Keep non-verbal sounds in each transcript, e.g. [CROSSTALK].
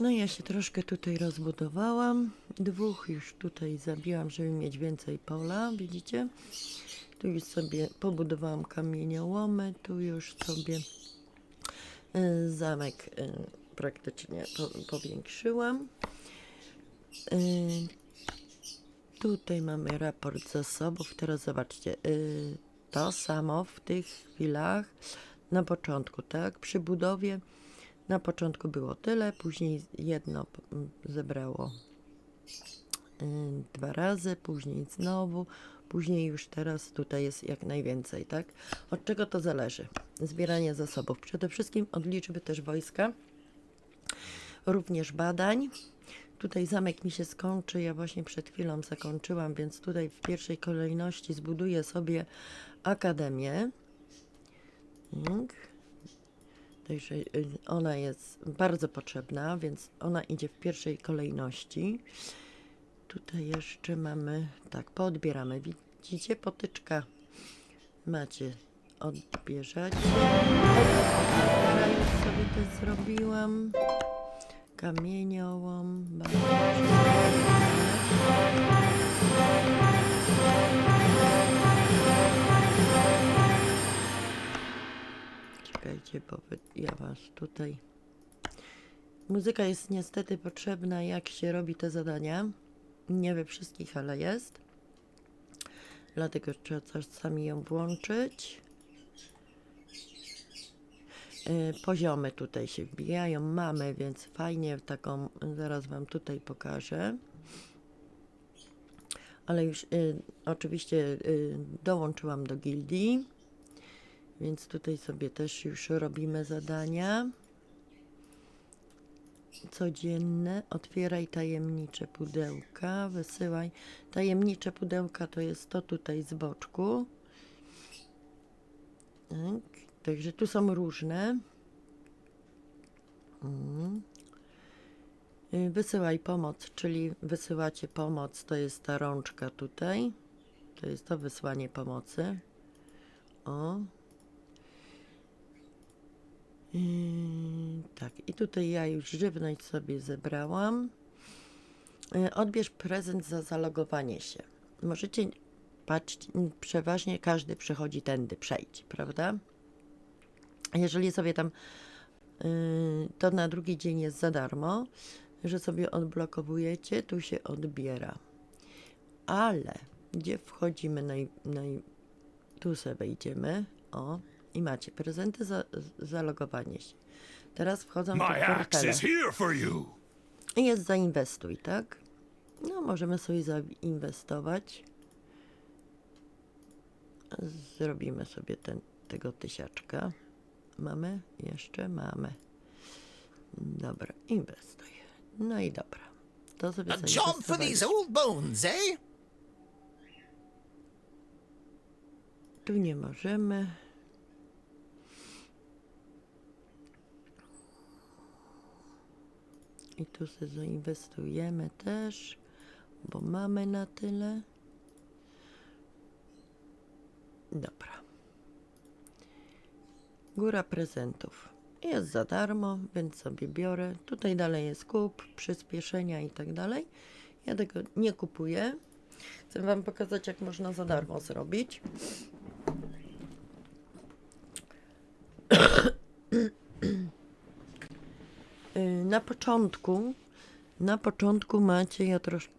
No ja się troszkę tutaj rozbudowałam. Dwóch już tutaj zabiłam, żeby mieć więcej pola, widzicie? Tu już sobie pobudowałam kamieniołomy, tu już sobie y, zamek y, praktycznie po, powiększyłam. Y, Tutaj mamy raport zasobów. Teraz zobaczcie, to samo w tych chwilach na początku, tak? Przy budowie na początku było tyle, później jedno zebrało y, dwa razy, później znowu, później już teraz tutaj jest jak najwięcej, tak? Od czego to zależy? Zbieranie zasobów. Przede wszystkim od liczby też wojska, również badań. Tutaj zamek mi się skończy, ja właśnie przed chwilą zakończyłam, więc tutaj w pierwszej kolejności zbuduję sobie akademię. Także y, ona jest bardzo potrzebna, więc ona idzie w pierwszej kolejności. Tutaj jeszcze mamy, tak, poodbieramy. Widzicie, potyczka macie odbierzać. Ja już sobie to zrobiłam. Kamieniołom. bardzo Czekajcie, bo ja was tutaj. Muzyka jest niestety potrzebna, jak się robi te zadania. Nie we wszystkich, ale jest. Dlatego trzeba czasami ją włączyć. Y, Poziomy tutaj się wbijają, mamy, więc fajnie taką, zaraz Wam tutaj pokażę. Ale już y, oczywiście y, dołączyłam do gildii, więc tutaj sobie też już robimy zadania. Codzienne, otwieraj tajemnicze pudełka, wysyłaj. Tajemnicze pudełka to jest to tutaj z boczku. Tak. Także tu są różne. Mm. Wysyłaj pomoc, czyli wysyłacie pomoc, to jest ta rączka tutaj. To jest to wysłanie pomocy. O. Yy, tak, i tutaj ja już żywność sobie zebrałam. Yy, Odbierz prezent za zalogowanie się. Możecie patrzeć, przeważnie każdy przechodzi tędy, przejdź, prawda? Jeżeli sobie tam yy, to na drugi dzień jest za darmo, że sobie odblokowujecie, tu się odbiera. Ale gdzie wchodzimy naj, naj, tu sobie wejdziemy, o, i macie prezenty za za zalogowanie się. Teraz wchodzą axe portale. is here for you. I jest zainwestuj, tak? No, możemy sobie zainwestować. Zrobimy sobie ten, tego tysiaczka. Mamy? Jeszcze mamy. Dobra, inwestuj. No i dobra. To sobie A job for these old bones, eh? Tu nie możemy. I tu sobie zainwestujemy też, bo mamy na tyle. Dobra. Góra prezentów. Jest za darmo, więc sobie biorę. Tutaj dalej jest kup, przyspieszenia i tak dalej. Ja tego nie kupuję. Chcę Wam pokazać, jak można za darmo zrobić. Y, Na początku, na początku macie, ja troszkę,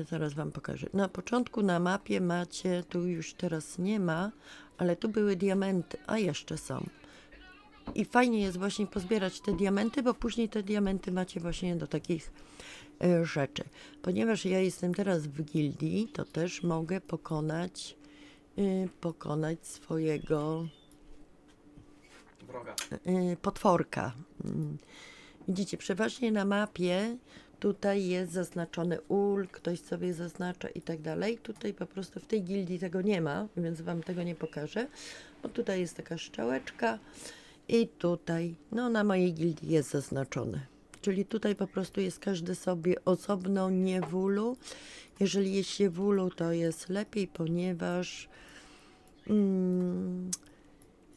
y, zaraz Wam pokażę. Na początku na mapie macie, tu już teraz nie ma, ale tu były diamenty, a jeszcze są. I fajnie jest właśnie pozbierać te diamenty, bo później te diamenty macie właśnie do takich e, rzeczy. Ponieważ ja jestem teraz w gildii, to też mogę pokonać, y, pokonać swojego Wroga. y, potworka. Widzicie, przeważnie na mapie tutaj jest zaznaczony ul, ktoś sobie zaznacza i tak dalej. Tutaj po prostu w tej gildii tego nie ma, więc Wam tego nie pokażę. Bo tutaj jest taka szczałeczka i tutaj, no na mojej gildii jest zaznaczony. Czyli tutaj po prostu jest każdy sobie osobno, nie w ulu. Jeżeli jest się w ulu, to jest lepiej, ponieważ mm,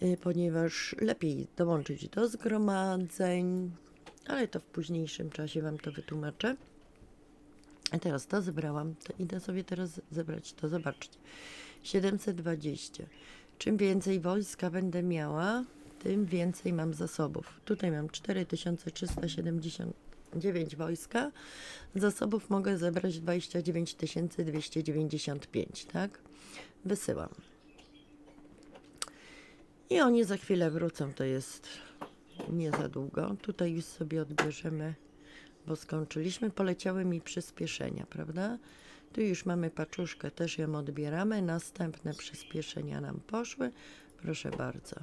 y, ponieważ lepiej dołączyć do zgromadzeń, ale to w późniejszym czasie Wam to wytłumaczę. A teraz to zebrałam, to idę sobie teraz zebrać to, zobaczcie. 720. Czym więcej wojska będę miała, tym więcej mam zasobów. Tutaj mam 4379 wojska. Zasobów mogę zebrać 29 295, tak? Wysyłam. I oni za chwilę wrócą, to jest nie za długo. Tutaj już sobie odbierzemy, bo skończyliśmy. Poleciały mi przyspieszenia, prawda? Tu już mamy paczuszkę, też ją odbieramy. Następne przyspieszenia nam poszły. Proszę bardzo.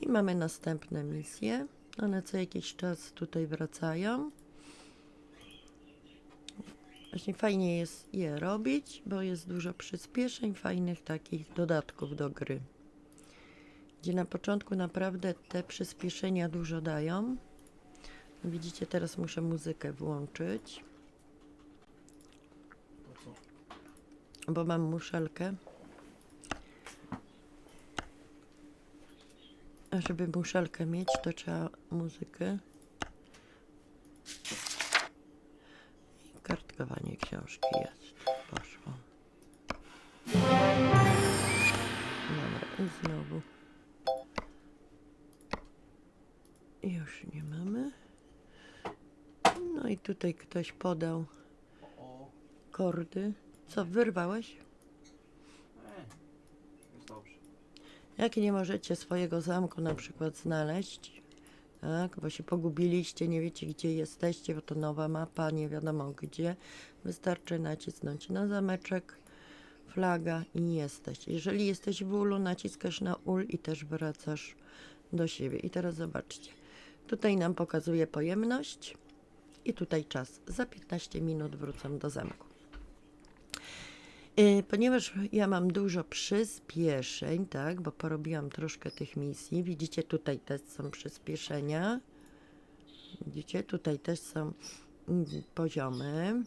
I mamy następne misje. One co jakiś czas tutaj wracają. Właśnie fajnie jest je robić, bo jest dużo przyspieszeń, fajnych takich dodatków do gry. Gdzie na początku naprawdę te przyspieszenia dużo dają. Widzicie, teraz muszę muzykę włączyć, bo mam muszelkę. A żeby muszelkę mieć, to trzeba muzykę. I kartkowanie książki jest. Poszło. Dobra, i znowu. Już nie mamy. No i tutaj ktoś podał kordy. Co, wyrwałeś? jest dobrze. Jak nie możecie swojego zamku na przykład znaleźć, tak, bo się pogubiliście, nie wiecie gdzie jesteście, bo to nowa mapa, nie wiadomo gdzie, wystarczy nacisnąć na zameczek, flaga i jesteś. Jeżeli jesteś w ulu, naciskasz na ul i też wracasz do siebie. I teraz zobaczcie, tutaj nam pokazuje pojemność i tutaj czas. Za 15 minut wrócę do zamku. Y, Ponieważ ja mam dużo przyspieszeń, tak, bo porobiłam troszkę tych misji. Widzicie, tutaj też są przyspieszenia. Widzicie, tutaj też są mm, poziomy.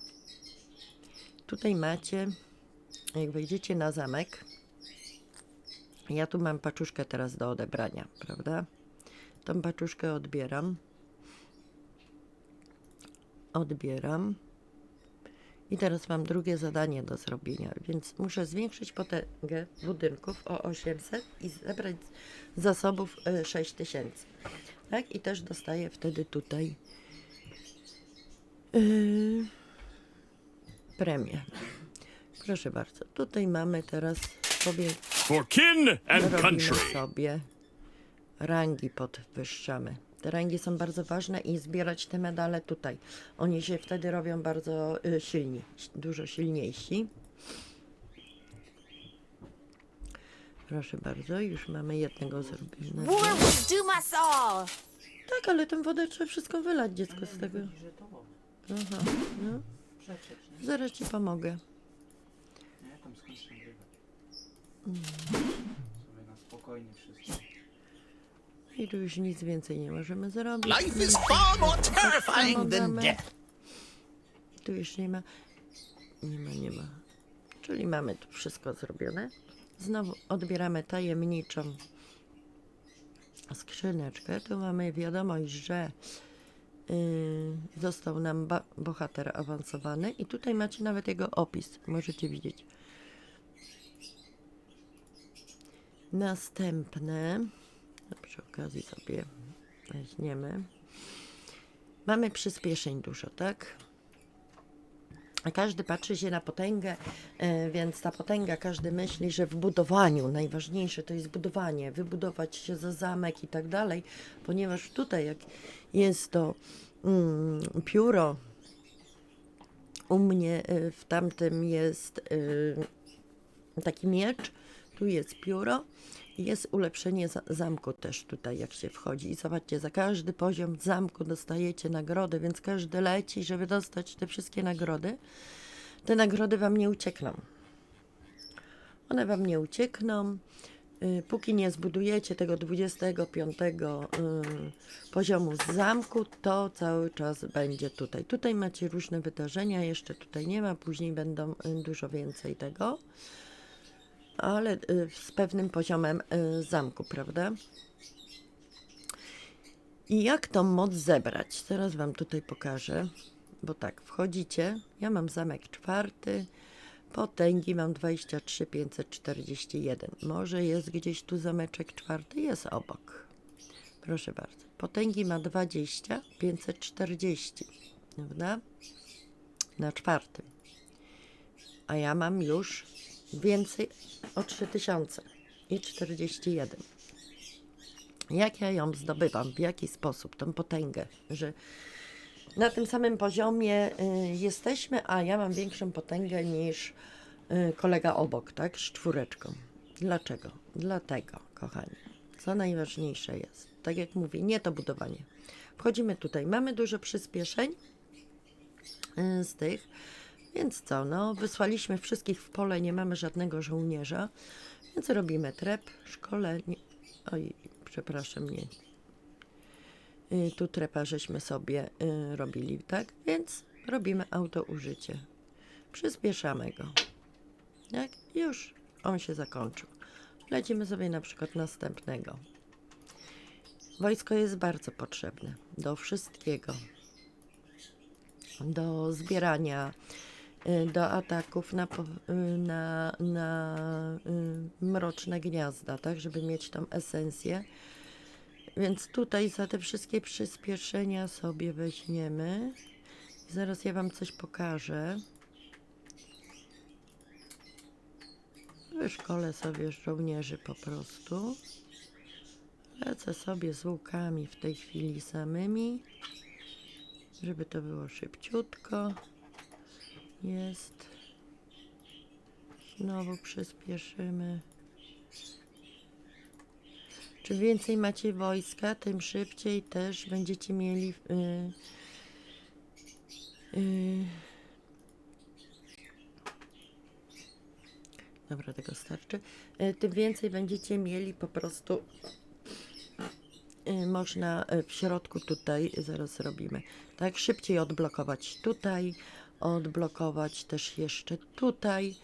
Tutaj macie, jak wejdziecie na zamek, ja tu mam paczuszkę teraz do odebrania, prawda? Tą paczuszkę odbieram. Odbieram. I teraz mam drugie zadanie do zrobienia, więc muszę zwiększyć potęgę budynków o 800 i zebrać zasobów e, 6000. Tak? I też dostaję wtedy tutaj yy, premię. Proszę bardzo. Tutaj mamy teraz sobie For kin and country. sobie rangi podwyższamy. Te rangi są bardzo ważne i zbierać te medale tutaj. Oni się wtedy robią bardzo y, silni, si- dużo silniejsi. Proszę bardzo, już mamy jednego zrobionego. Tak, ale tę wodę trzeba wszystko wylać dziecko z tego. Aha, no. Zaraz ci pomogę. Nie, tam skończ nagrywać. Mm. Sobie na spokojnie wszystko. I tu już nic więcej nie możemy zrobić. Life is far more terrifying than death. Tu już nie ma. Nie ma, nie ma. Czyli mamy tu wszystko zrobione. Znowu odbieramy tajemniczą skrzyneczkę. Tu mamy wiadomość, że yy, został nam bohater awansowany i tutaj macie nawet jego opis. Możecie widzieć. Następne. No, Przy okazji sobie weźmiemy. Mamy przyspieszeń dużo, tak? A każdy patrzy się na potęgę, e, więc ta potęga, każdy myśli, że w budowaniu najważniejsze to jest budowanie, wybudować się za zamek i tak dalej, ponieważ tutaj, jak jest to mm, pióro, u mnie e, w tamtym jest e, taki miecz, tu jest pióro, i jest ulepszenie za- zamku też tutaj, jak się wchodzi. I zobaczcie, za każdy poziom zamku dostajecie nagrody, więc każdy leci, żeby dostać te wszystkie nagrody. Te nagrody wam nie uciekną. One wam nie uciekną. Y, Póki nie zbudujecie tego 25 y, poziomu z zamku, to cały czas będzie tutaj. Tutaj macie różne wydarzenia, jeszcze tutaj nie ma, później będą y, dużo więcej tego ale y, z pewnym poziomem y, zamku, prawda? I jak tą moc zebrać? Teraz Wam tutaj pokażę. Bo tak, wchodzicie. Ja mam zamek czwarty. Potęgi mam 23 541. Może jest gdzieś tu zameczek czwarty? Jest obok. Proszę bardzo. Potęgi ma 20 540. Prawda? Na czwartym. A ja mam już więcej o 3000 i 41. Jak ja ją zdobywam? W jaki sposób? Tą potęgę, że na tym samym poziomie y, jesteśmy, a ja mam większą potęgę niż y, kolega obok, tak? Z czwóreczką. Dlaczego? Dlatego, kochani, co najważniejsze jest, tak jak mówię, nie to budowanie. Wchodzimy tutaj, mamy dużo przyspieszeń y, z tych, więc co, no, wysłaliśmy wszystkich w pole, nie mamy żadnego żołnierza, więc robimy trep, szkolenie, oj, przepraszam, nie, Y, tu trepa żeśmy sobie y, robili, tak? Więc robimy auto użycie. Przyspieszamy go. Tak? Już on się zakończył. Lecimy sobie na przykład następnego. Wojsko jest bardzo potrzebne do wszystkiego. Do zbierania, do ataków na, y, na, na y, mroczne gniazda, tak? Żeby mieć tą esencję. Więc tutaj za te wszystkie przyspieszenia sobie weźmiemy. Zaraz ja Wam coś pokażę. Wyszkolę sobie żołnierzy po prostu. Lecę sobie z łukami w tej chwili samymi, żeby to było szybciutko. Jest. Znowu przyspieszymy. Czym więcej macie wojska, tym szybciej też będziecie mieli. Yy, yy. Dobra, tego starczy. Yy, tym więcej będziecie mieli po prostu. Yy, można yy, w środku tutaj, zaraz zrobimy, tak, szybciej odblokować tutaj, odblokować też jeszcze tutaj.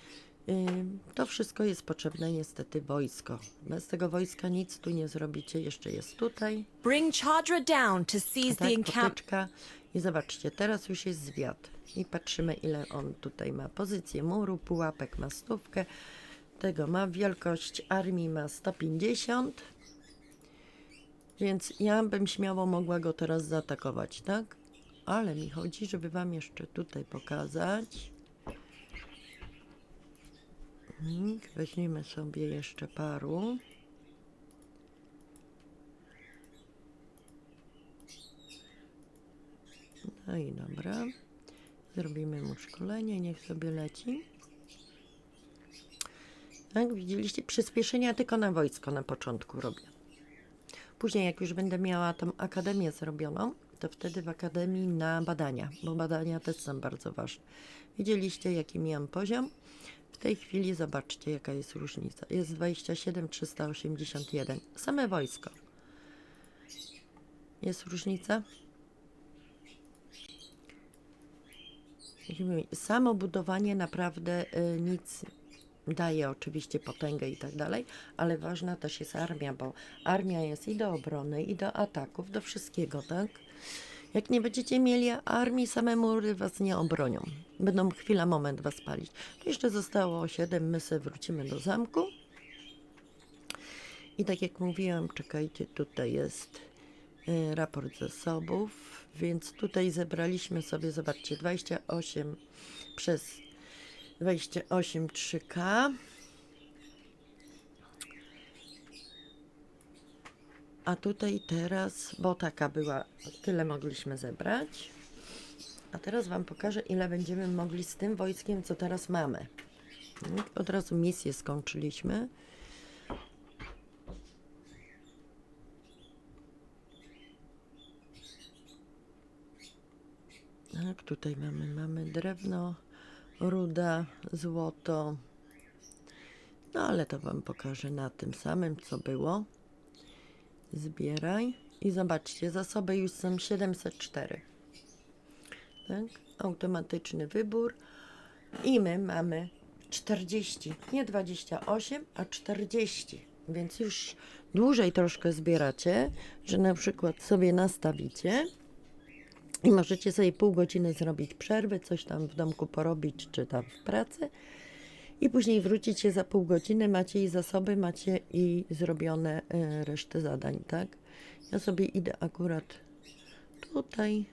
To wszystko jest potrzebne niestety wojsko. Bez tego wojska nic tu nie zrobicie. Jeszcze jest tutaj. Bring Chadra down to seize Tak, the encampment. potyczka. I zobaczcie, teraz już jest zwiat. I patrzymy, ile on tutaj ma pozycję muru, pułapek ma stówkę. Tego ma wielkość armii ma 150. Więc ja bym śmiało mogła go teraz zaatakować, tak? Ale mi chodzi, żeby wam jeszcze tutaj pokazać. Mhm, Weźmiemy sobie jeszcze paru. No i dobra. Zrobimy mu szkolenie, niech sobie leci. Tak, widzieliście? Przyspieszenia tylko na wojsko na początku robię. Później, jak już będę miała tą akademię zrobioną, to wtedy w akademii na badania, bo badania też są bardzo ważne. Widzieliście, jaki miałam poziom? W tej chwili zobaczcie, jaka jest różnica. Jest 27 381. Same wojsko. Jest różnica? Samo budowanie naprawdę y, nic daje oczywiście potęgę i tak dalej, ale ważna też jest armia, bo armia jest i do obrony, i do ataków, do wszystkiego, tak? Jak nie będziecie mieli armii, same mury was nie obronią. Będą chwila, moment was palić. Jeszcze zostało 7, my sobie wrócimy do zamku. I tak jak mówiłam, czekajcie, tutaj jest y, raport zasobów, więc tutaj zebraliśmy sobie, zobaczcie, 28 przez 28 3K. A tutaj teraz, bo taka była, tyle mogliśmy zebrać. A teraz Wam pokażę, ile będziemy mogli z tym wojskiem, co teraz mamy. Od razu misję skończyliśmy. Tak, tutaj mamy, mamy drewno, ruda, złoto. No ale to Wam pokażę na tym samym, co było. Zbieraj i zobaczcie, zasoby już są 704. Tak, automatyczny wybór. I my mamy 40, nie 28, a 40. Więc już dłużej troszkę zbieracie, że na przykład sobie nastawicie i możecie sobie pół godziny zrobić przerwy, coś tam w domku porobić, czy tam w pracy. I później wrócicie za pół godziny, macie i zasoby, macie i zrobione e, resztę zadań, tak? Ja sobie idę akurat tutaj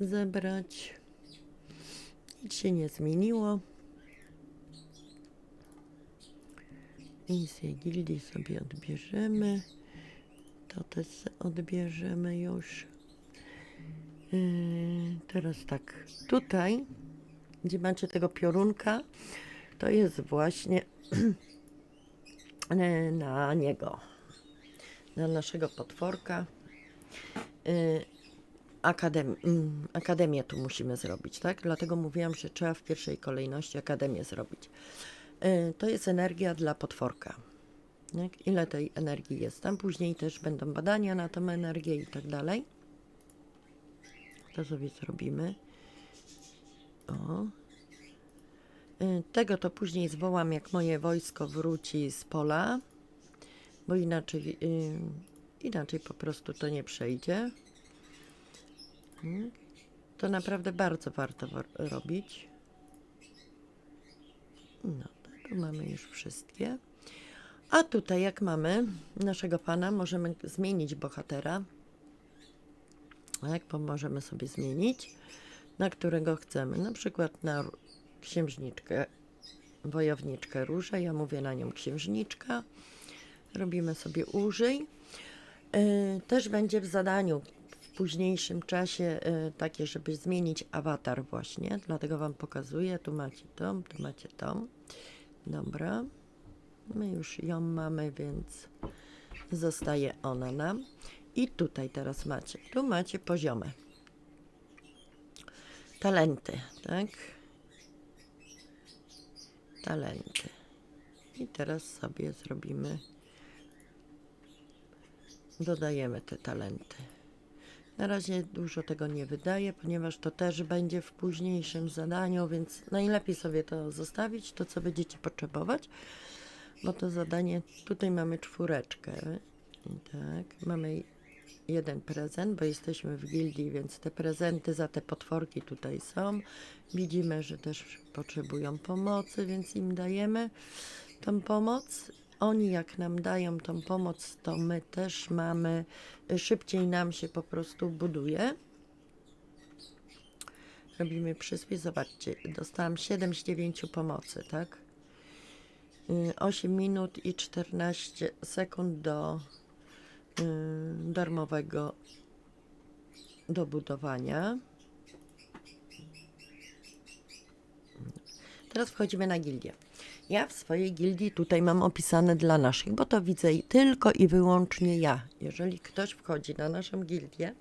zebrać. Nic się nie zmieniło. Misję gildii sobie odbierzemy. To też odbierzemy już. Yy, teraz tak, tutaj, gdzie macie tego piorunka, to jest właśnie [CLEARS THROAT] na niego, na naszego potworka. Yy, Akadem, mm, akademię tu musimy zrobić, tak? Dlatego mówiłam, że trzeba w pierwszej kolejności akademię zrobić. Yy, To jest energia dla potworka. Tak? Ile tej energii jest tam? Później też będą badania na tą energię i tak dalej. To sobie zrobimy. O. Y, Tego to później zwołam, jak moje wojsko wróci z pola, bo inaczej, y, inaczej po prostu to nie przejdzie. To naprawdę bardzo warto wa- robić. No, tu mamy już wszystkie. A tutaj, jak mamy naszego pana, możemy zmienić bohatera. Tak, bo możemy sobie zmienić, na którego chcemy. Na przykład na księżniczkę, wojowniczkę różę. Ja mówię na nią księżniczka. Robimy sobie użyj. Yy, Też będzie w zadaniu w późniejszym czasie yy, takie, żeby zmienić awatar właśnie. Dlatego Wam pokazuję. Tu macie tą, tu macie tą. Dobra. My już ją mamy, więc zostaje ona nam. I tutaj teraz macie. Tu macie poziome. Talenty, tak? Talenty. I teraz sobie zrobimy. Dodajemy te talenty. Na razie dużo tego nie wydaję, ponieważ to też będzie w późniejszym zadaniu, więc najlepiej sobie to zostawić, to co będziecie potrzebować, bo to zadanie, tutaj mamy czwóreczkę, tak, mamy jeden prezent, bo jesteśmy w gildii, więc te prezenty za te potworki tutaj są. Widzimy, że też potrzebują pomocy, więc im dajemy tą pomoc. Oni jak nam dają tą pomoc, to my też mamy, szybciej nam się po prostu buduje. Robimy przyspis, zobaczcie, dostałam 7 z 9 pomocy, tak? Y, 8 minut i 14 sekund do darmowego dobudowania. Teraz wchodzimy na gildię. Ja w swojej gildii tutaj mam opisane dla naszych, bo to widzę tylko i wyłącznie ja. Jeżeli ktoś wchodzi na naszą gildię,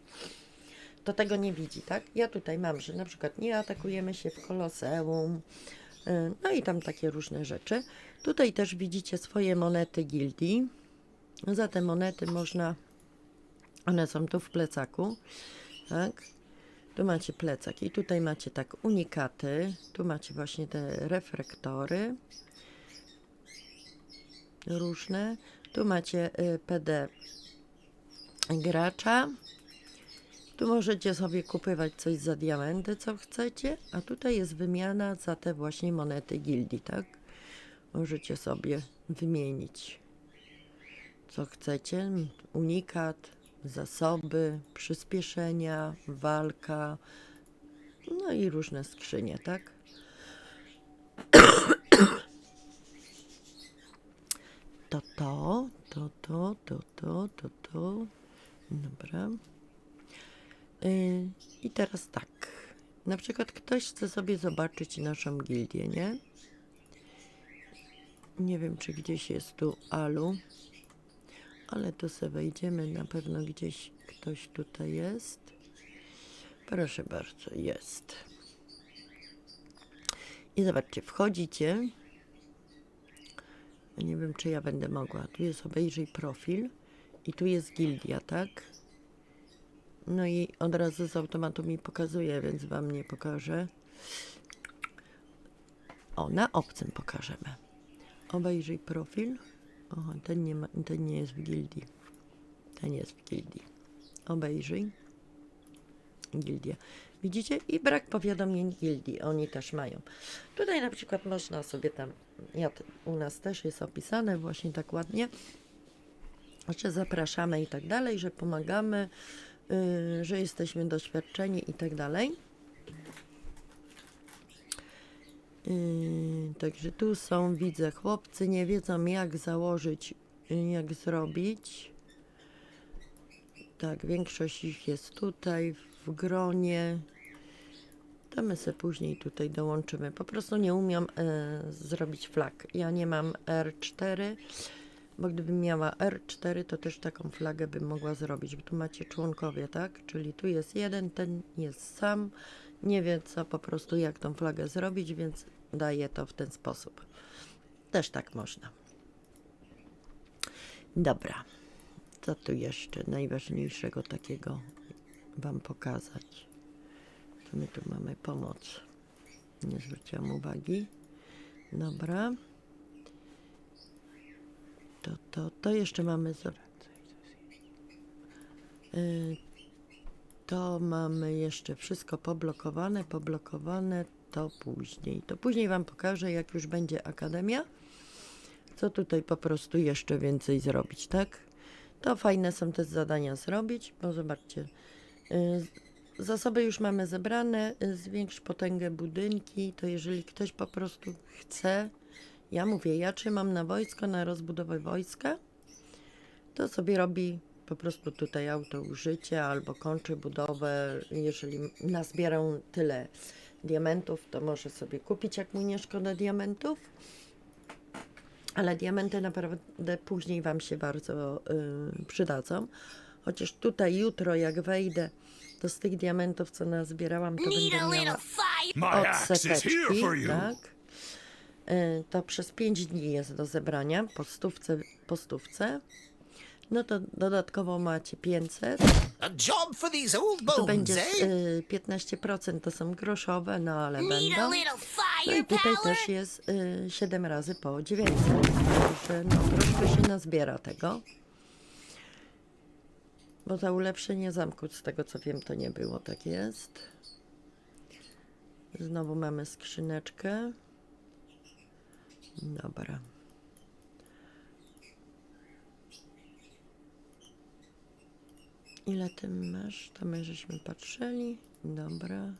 to tego nie widzi, tak? Ja tutaj mam, że na przykład nie atakujemy się w koloseum, y, no i tam takie różne rzeczy. Tutaj też widzicie swoje monety gildii. Za te monety można, one są tu w plecaku, tak? Tu macie plecak i tutaj macie tak unikaty, tu macie właśnie te reflektory różne, tu macie y, PD gracza, tu możecie sobie kupywać coś za diamenty, co chcecie, a tutaj jest wymiana za te właśnie monety gildii, tak? Możecie sobie wymienić co chcecie, unikat, zasoby, przyspieszenia, walka, no i różne skrzynie, tak? [COUGHS] To to, to to, to to, to to, dobra. Yy, I teraz tak, na przykład ktoś chce sobie zobaczyć naszą gildię, nie? Nie wiem, czy gdzieś jest tu Alu ale tu sobie wejdziemy, na pewno gdzieś ktoś tutaj jest. Proszę bardzo, jest. I zobaczcie, wchodzicie. Ja nie wiem, czy ja będę mogła. Tu jest obejrzyj profil i tu jest gildia, tak? No i od razu z automatu mi pokazuje, więc wam nie pokażę. O, na obcym pokażemy. Obejrzyj profil. O, ten nie, ma, ten nie jest w gildii. Ten jest w gildii. Obejrzyj. Gildia. Widzicie? I brak powiadomień gildii. Oni też mają. Tutaj na przykład można sobie tam, ja, u nas też jest opisane właśnie tak ładnie, że zapraszamy i tak dalej, że pomagamy, yy, że jesteśmy doświadczeni i tak dalej. Yy, także tu są, widzę, chłopcy nie wiedzą jak założyć, yy, jak zrobić. Tak, większość ich jest tutaj w gronie. To my sobie później tutaj dołączymy. Po prostu nie umiem e, zrobić flag. Ja nie mam R4, bo gdybym miała R4, to też taką flagę bym mogła zrobić. Bo tu macie członkowie, tak? Czyli tu jest jeden, ten jest sam. Nie wie co po prostu jak tą flagę zrobić, więc daję to w ten sposób. Też tak można. Dobra. Co tu jeszcze najważniejszego takiego Wam pokazać? To my tu mamy pomoc. Nie zwróciłam uwagi. Dobra. To, to, to jeszcze mamy. Y, To mamy jeszcze wszystko poblokowane, poblokowane. To później. To później Wam pokażę, jak już będzie akademia. Co tutaj po prostu jeszcze więcej zrobić, tak? To fajne są te zadania zrobić, bo zobaczcie. y, Zasoby już mamy zebrane, y, zwiększ potęgę budynki, to jeżeli ktoś po prostu chce, ja mówię, ja trzymam na wojsko, na rozbudowę wojska, to sobie robi po prostu tutaj auto użycie albo kończy budowę, jeżeli nazbierą tyle diamentów, to może sobie kupić, jak mu nie szkoda diamentów. Ale diamenty naprawdę później Wam się bardzo y, przydadzą. Chociaż tutaj jutro, jak wejdę, to z tych diamentów, co nazbierałam, to będę miała odseteczki, tak? Y, To przez 5 dni jest do zebrania, po stówce, po stówce. No to dodatkowo macie 500. A job for these old bones, będzie eh? y, 15% to są groszowe, no ale będą. No i tutaj też jest y, 7 razy po 900. Także no, troszkę się nazbiera tego. Bo za ulepszenie zamku, z tego co wiem, to nie było, tak jest. Znowu mamy skrzyneczkę. Dobra. Ile ty masz? To my żeśmy patrzyli. Dobra.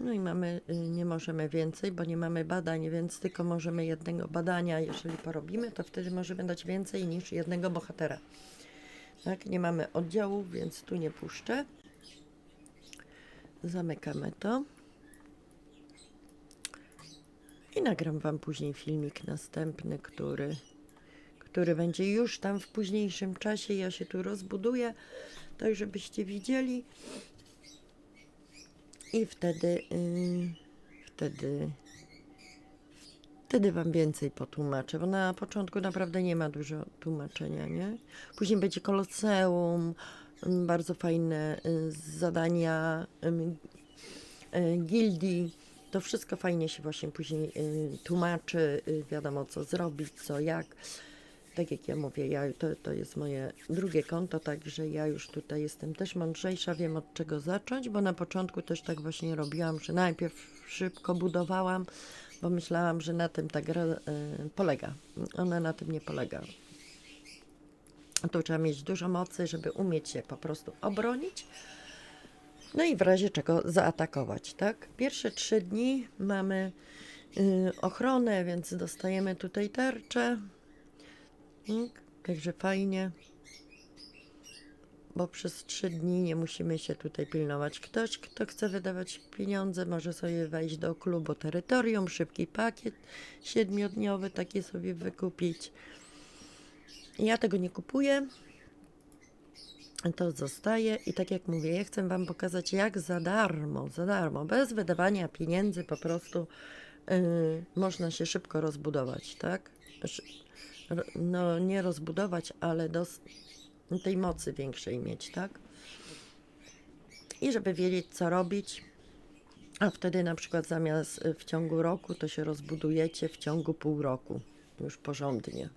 No i mamy, y, nie możemy więcej, bo nie mamy badań, więc tylko możemy jednego badania, jeżeli porobimy, to wtedy możemy dać więcej niż jednego bohatera. Tak, nie mamy oddziałów, więc tu nie puszczę. Zamykamy to. I nagram Wam później filmik następny, który, który będzie już tam w późniejszym czasie. Ja się tu rozbuduję, tak żebyście widzieli. I wtedy, yy, wtedy, wtedy Wam więcej potłumaczę, bo na początku naprawdę nie ma dużo tłumaczenia, nie? Później będzie koloseum, bardzo fajne y, zadania y, gildii. To wszystko fajnie się właśnie później y, tłumaczy, y, wiadomo co zrobić, co jak. Tak jak ja mówię, ja, to, to jest moje drugie konto, także ja już tutaj jestem też mądrzejsza, wiem od czego zacząć, bo na początku też tak właśnie robiłam, że najpierw szybko budowałam, bo myślałam, że na tym ta gra y, polega. Ona na tym nie polega. Tu trzeba mieć dużo mocy, żeby umieć się po prostu obronić. No i w razie czego zaatakować, tak? Pierwsze trzy dni mamy y, ochronę, więc dostajemy tutaj tarczę. Tak, Także fajnie. Bo przez trzy dni nie musimy się tutaj pilnować. Ktoś, kto chce wydawać pieniądze, może sobie wejść do klubu terytorium, szybki pakiet siedmiodniowy, taki sobie wykupić. Ja tego nie kupuję. To zostaje i tak jak mówię, ja chcę Wam pokazać, jak za darmo, za darmo, bez wydawania pieniędzy, po prostu yy, można się szybko rozbudować, tak? No nie rozbudować, ale dos- tej mocy większej mieć, tak? I żeby wiedzieć, co robić, A wtedy na przykład zamiast w ciągu roku, to się rozbudujecie w ciągu pół roku. Już porządnie.